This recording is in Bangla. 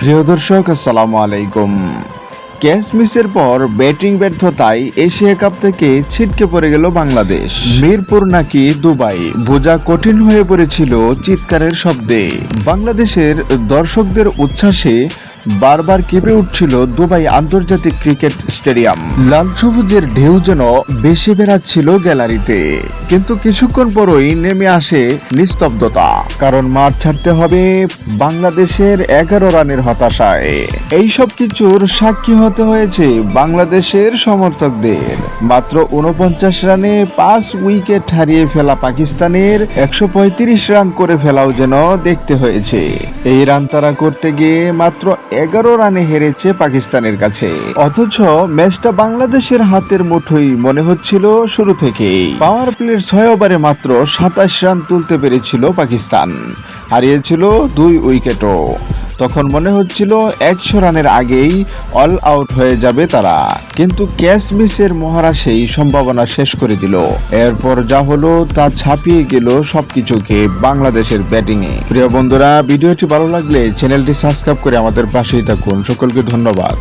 প্রিয় দর্শক, আসসালামু আলাইকুম। ক্যাচ মিসের পর ব্যাটিং ব্যর্থতায় এশিয়া কাপ থেকে ছিটকে পড়ে গেল বাংলাদেশ। মিরপুর নাকি দুবাই? বোঝা কঠিন হয়ে পড়েছিল চিৎকারের শব্দে। বাংলাদেশের দর্শকদের উচ্ছ্বাসে বারবার কেঁপে উঠছিল দুবাই আন্তর্জাতিক ক্রিকেট স্টেডিয়াম। লাল সবুজের ঢেউ যেন বেশি বেড়াচ্ছিল গ্যালারিতে। কিন্তু কিছুক্ষণ পরই নেমে আসে নিস্তব্ধতা, কারণ মাঠ ছাড়তে হবে বাংলাদেশের এগারো রানের হতাশায়। এইসব কিছুর সাক্ষী হতে হয়েছে বাংলাদেশের সমর্থকদের। মাত্র উনপঞ্চাশ রানে পাঁচ উইকেট হারিয়ে ফেলা পাকিস্তানের একশো পঁয়ত্রিশ রান করে ফেলাও যেন দেখতে হয়েছে। এই রান তারা করতে গিয়ে মাত্র এগারো রানে হেরেছে পাকিস্তানের কাছে। অথচ ম্যাচটা বাংলাদেশের হাতের মুঠোই মনে হচ্ছিল শুরু থেকেই। পাওয়ার প্লের ছয় ওভারে মাত্র সাতাশ রান তুলতে পেরেছিল পাকিস্তান। হারিয়েছিল দুই উইকেটও। তখন মনে হচ্ছিল একশো রানের আগেই অল আউট হয়ে যাবে তারা। কিন্তু ক্যাচ মিসের মহারা সেই সম্ভাবনা শেষ করে দিল। এরপর যা হলো তা ছাপিয়ে গেল সবকিছুকে বাংলাদেশের ব্যাটিংয়ে প্রিয় বন্ধুরা, ভিডিওটি ভালো লাগলে চ্যানেলটি সাবস্ক্রাইব করে আমাদের পাশেই থাকুন। সকলকে ধন্যবাদ।